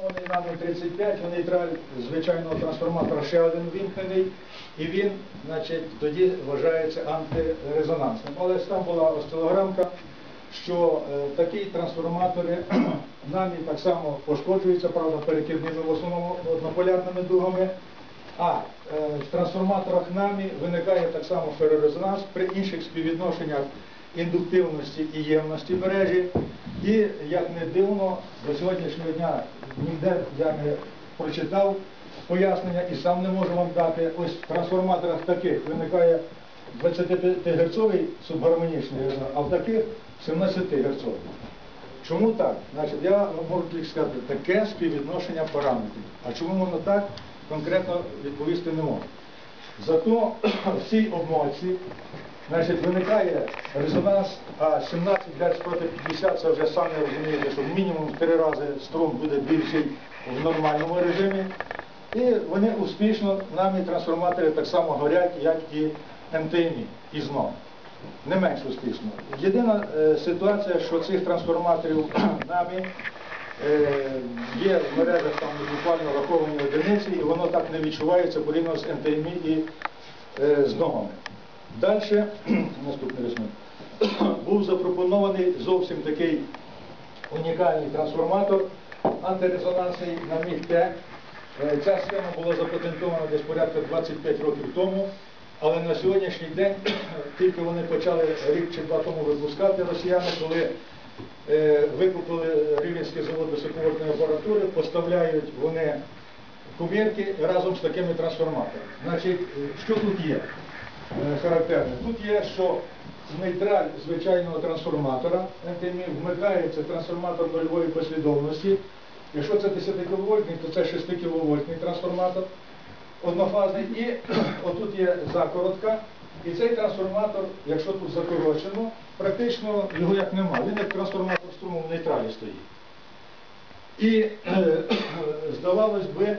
Вони нами 35, у нейтраль звичайного трансформатора ще один вімкнений, і він, значить, тоді вважається антирезонансним. Але там була осцилограмка, що е, такі трансформатори нами так само пошкоджуються, правда, перекидними в основному однополярними дугами. А е, в трансформаторах НАМІ виникає так само ферорезонанс при інших співвідношеннях індуктивності і ємності мережі. І, як не дивно, до сьогоднішнього дня ніде я не прочитав пояснення і сам не можу вам дати. Ось в трансформаторах таких виникає 25 герцовий субгармонічний резонанс, а в таких 17 герцовий. Чому так? Значить, я можу тільки сказати, таке співвідношення параметрів. А чому воно так, конкретно відповісти не можу. Зато в цій обмотці значить, виникає резонанс, а 17 Гц проти 50 це вже самі розумієте, що мінімум в три рази струм буде більший в нормальному режимі. І вони успішно, нами трансформатори так само горять, як і МТМІ, і знов не менш успішно. Єдина е, ситуація, що цих трансформаторів нами е, є в мережах там буквально враховані одиниці, і воно так не відчувається порівняно з НТМІ і е, з домами. Далі, наступний рисунок, був запропонований зовсім такий унікальний трансформатор антирезонансний на МІГ-Т. Е, Ця схема була запатентована десь порядка 25 років тому, але на сьогоднішній день тільки вони почали рік чи два тому випускати росіяни, коли е, викупили Рівненський завод високовольтної апаратури, поставляють вони кумірки разом з такими трансформаторами. Значить, що тут є характерне? Тут є, що нейтраль звичайного трансформатора вмикається трансформатор нульової послідовності. Якщо це 10 кВт, то це 6 кВт трансформатор однофазний. І отут є закоротка. І цей трансформатор, якщо тут закорочено, практично його як нема. Він як трансформатор струму в нейтралі стоїть. І е, здавалось би,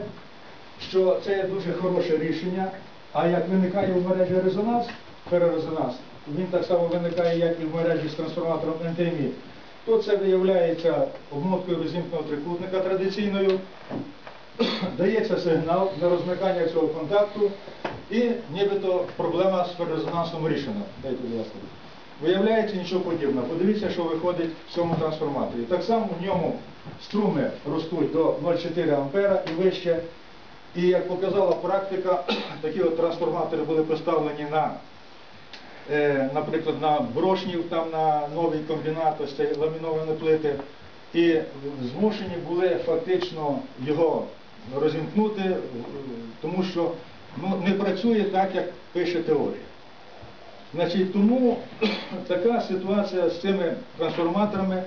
що це є дуже хороше рішення, а як виникає в мережі резонанс, перерезонанс, він так само виникає, як і в мережі з трансформатором НТМІ, то це виявляється обмоткою розімкного трикутника традиційною, дається сигнал на розмикання цього контакту, і нібито проблема з перерезонансом рішена. Дайте, будь ласка. Виявляється нічого подібного. Подивіться, що виходить в цьому трансформаторі. Так само в ньому струми ростуть до 0,4 ампера і вище. І як показала практика, такі от трансформатори були поставлені на, е, наприклад, на брошнів, там на новий комбінат, ось цей ламіновані плити, і змушені були фактично його розімкнути, е, тому що ну, не працює так, як пише теорія. Значить, тому така ситуація з цими трансформаторами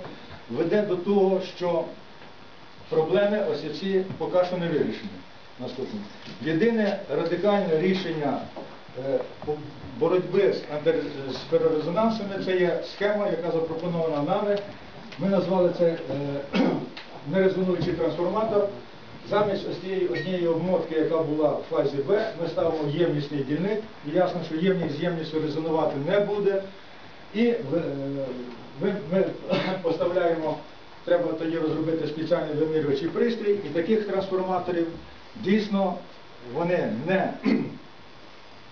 веде до того, що проблеми ось ці поки що не вирішені. Наступне. Єдине радикальне рішення е, боротьби з, перерезонансами це є схема, яка запропонована нами. Ми назвали це е, нерезонуючий трансформатор. Замість однієї обмотки, яка була в фазі Б, ми ставимо ємнісний дільник. І ясно, що ємність з ємністю резонувати не буде. І е, ми, ми поставляємо, треба тоді розробити спеціальний вимірювачий пристрій, і таких трансформаторів дійсно вони не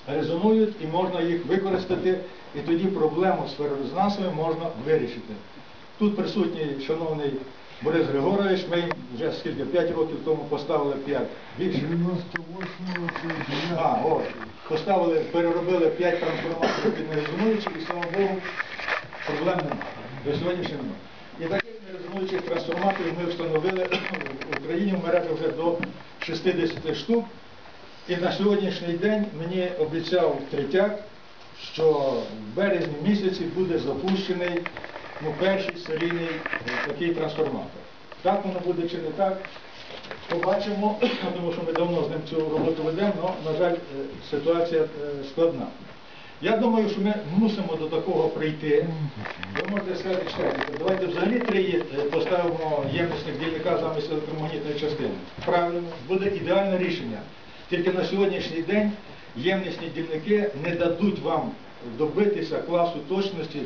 резонують і можна їх використати, і тоді проблему з ферорезонансами можна вирішити. Тут присутній шановний Борис Григорович, ми вже скільки, 5 років тому поставили 5 більше. 98 році. А, от, поставили, переробили 5 трансформаторів під нерезонуючі, і слава Богу, проблем немає. До сьогоднішнього немає. І трансформаторів ми встановили в Україні в мережі вже до 60 штук. І на сьогоднішній день мені обіцяв Третяк, що в березні місяці буде запущений ну, перший серійний е, такий трансформатор. Так воно буде чи не так, побачимо, тому що ми давно з ним цю роботу ведемо, але, на жаль, е, ситуація е, складна. Я думаю, що ми мусимо до такого прийти. Ви можете сказати, чекайте, давайте взагалі три е, поставимо ємностних дільника замість електромагнітної частини. Правильно, буде ідеальне рішення. Тільки на сьогоднішній день ємнісні дільники не дадуть вам добитися класу точності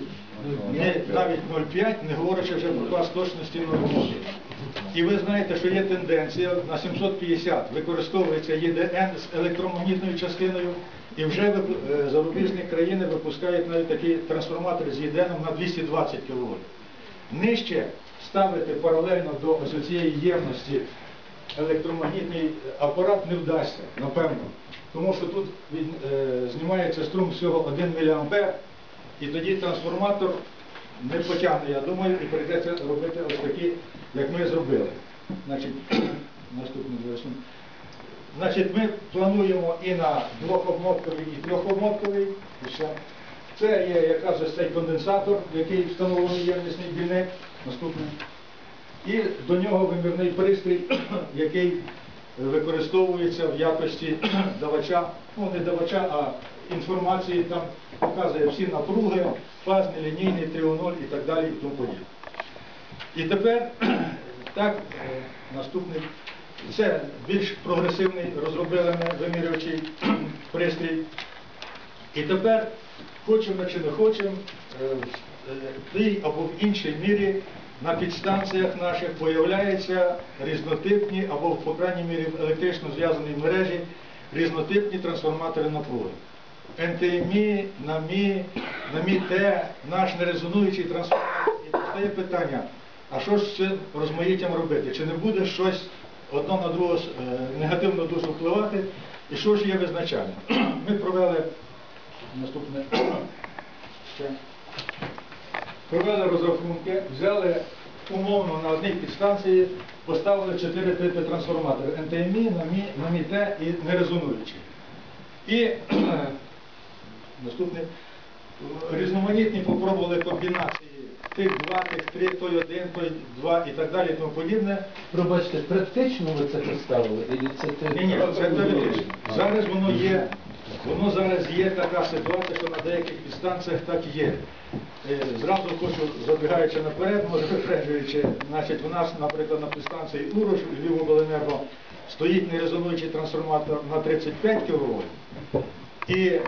не, навіть 0,5, не говорячи вже про клас точності 0,1. І ви знаєте, що є тенденція на 750 використовується ЄДН з електромагнітною частиною, і вже е, зарубіжні країни випускають навіть такі трансформатори з ЄДН на 220 кВт. Нижче ставити паралельно до цієї ємності електромагнітний апарат не вдасться, напевно. Тому що тут від, е, знімається струм всього 1 мА, і тоді трансформатор не потягне, я думаю, і прийдеться робити ось такі, як ми зробили. Значить, наступний. Значить, ми плануємо і на двохобмотковий, і трьохобмотковий. Це є якраз цей конденсатор, який встановлений ємнісний дільник. Наступний. І до нього вимірний пристрій, який використовується в якості давача, ну не давача, а інформації, там показує всі напруги, фазний, лінійний, 3.0 і так далі і тому подібне. І тепер так, е, наступний. Це більш прогресивний розробили ми вимірювачий пристрій. І тепер, хочемо чи не хочемо, е, в тій або в іншій мірі на підстанціях наших появляються різнотипні, або, по крайній мірі, в електрично зв'язаній мережі різнотипні трансформатори напруги. НТМІ, НАМІ, НАМІ-Т, наш нерезонуючий трансформатор. І постає питання, а що з цим розмаїттям робити? Чи не буде щось одно на друге е, негативно дуже впливати? І що ж є визначальним? Ми провели наступне. Провели розрахунки, взяли умовно на одній підстанції, поставили чотири типи трансформатори НТМІ, НАМІ, НАМІ-Т і нерезонуючі. І наступне різноманітні попробували комбінації тих два, тих три, той один, той два і так далі, і тому подібне. Пробачте, практично ви це поставили? Или Ні, ні, це теоретично. Зараз воно є, воно зараз є така ситуація, що на деяких підстанціях так є. Е, Зразу хочу, забігаючи наперед, може випереджуючи, значить, у нас, наприклад, на підстанції Урош, Львівобленерго, стоїть нерезонуючий трансформатор на 35 кВт. І е,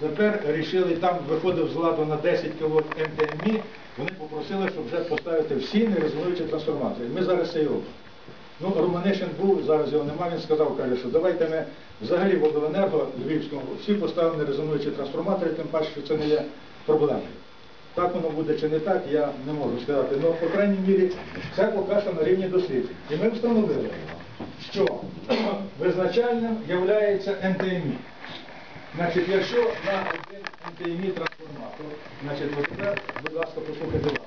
тепер рішили, там виходив з ладу на 10 кВт НТМІ, вони попросили, щоб вже поставити всі нерезонуючі трансформатори. Ми зараз це робимо. Ну, Романишин був, зараз його немає, він сказав, каже, що давайте ми взагалі в обленерго Львівському всі поставимо нерезонуючі трансформатори, тим паче, що це не є проблемою. Так воно буде чи не так, я не можу сказати. Ну, по крайній мірі, це поки що на рівні досліджень. І ми встановили, що визначальним є НТМІ. Значить, якщо на один НТМІ трансформатор, значить, от тепер, будь ласка, послухайте вас.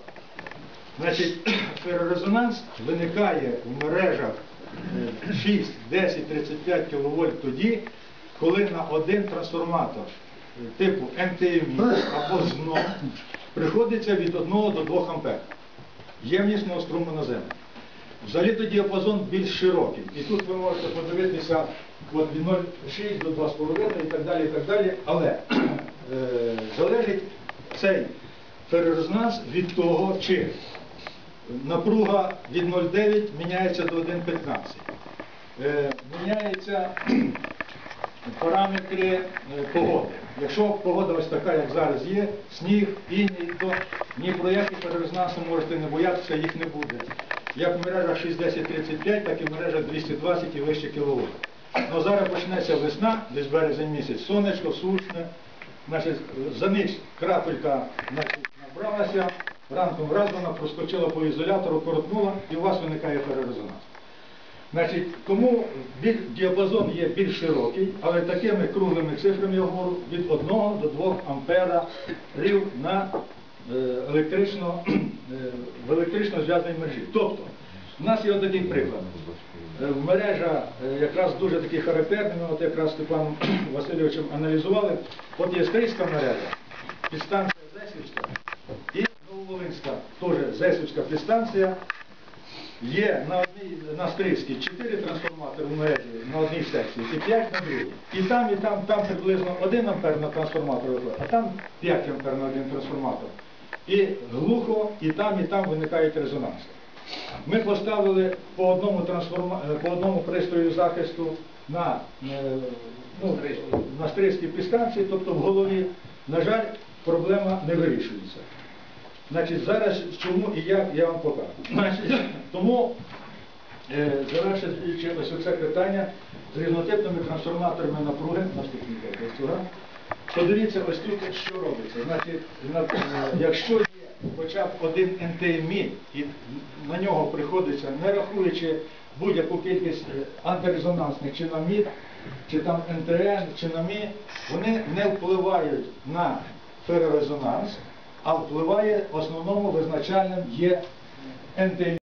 Значить, ферорезонанс виникає в мережах е, 6, 10, 35 кВт тоді, коли на один трансформатор е, типу НТМІ або ЗНО приходиться від 1 до 2 А ємнісного струму на землю. Взагалі то діапазон більш широкий. І тут ви можете подивитися от від 0,6 до 2,5 і так далі, і так далі. Але е, залежить цей ферорезонанс від того, чи напруга від 0,9 міняється до 1,15. Е, міняються параметри е, погоди. Якщо погода ось така, як зараз є, сніг, іній, то ні про які ферорезонанси можете не боятися, їх не буде. Як в мережах 60-35, так і в мережах 220 і вище кіловольт. Ну зараз почнеться весна, десь березень місяць, сонечко, сушне, значить, за ніч крапелька набралася, ранком раз вона проскочила по ізолятору, коротнула і у вас виникає ферорезонанс. Значить, тому біль- діапазон є більш широкий, але такими круглими цифрами я говорю від 1 до 2 ампера рів на електрично, е, в електрично зв'язаній мережі. Тобто, у нас є такий приклад. Е, Мережа е, якраз дуже такий характерний, ми от якраз Степаном Васильовичем аналізували. От є Стрийська мережа, підстанція Зесівська і Нововолинська, теж Зесівська підстанція. Є на одній на Стрийській 4 трансформатори в мережі на одній секції, і 5 на другій. І там, і там, там приблизно 1 ампер на трансформатор, а там 5 ампер на один трансформатор. І глухо, і там, і там виникають резонанси. Ми поставили по одному трансформа... е, по одному пристрою захисту на, е, ну, на стрийській підстанції, тобто в голові. На жаль, проблема не вирішується. Значить, зараз чому і як я вам покажу. Значить, тому Е, Завершуючи ось це питання з різнотипними трансформаторами напруги, наступний цього. Подивіться ось тут, що робиться. Значить, е, якщо є хоча б один НТМІ, і на нього приходиться, не рахуючи будь-яку кількість е, антирезонансних чи чи там НТН, чи на вони не впливають на ферорезонанс, а впливає в основному визначальним є НТМІ.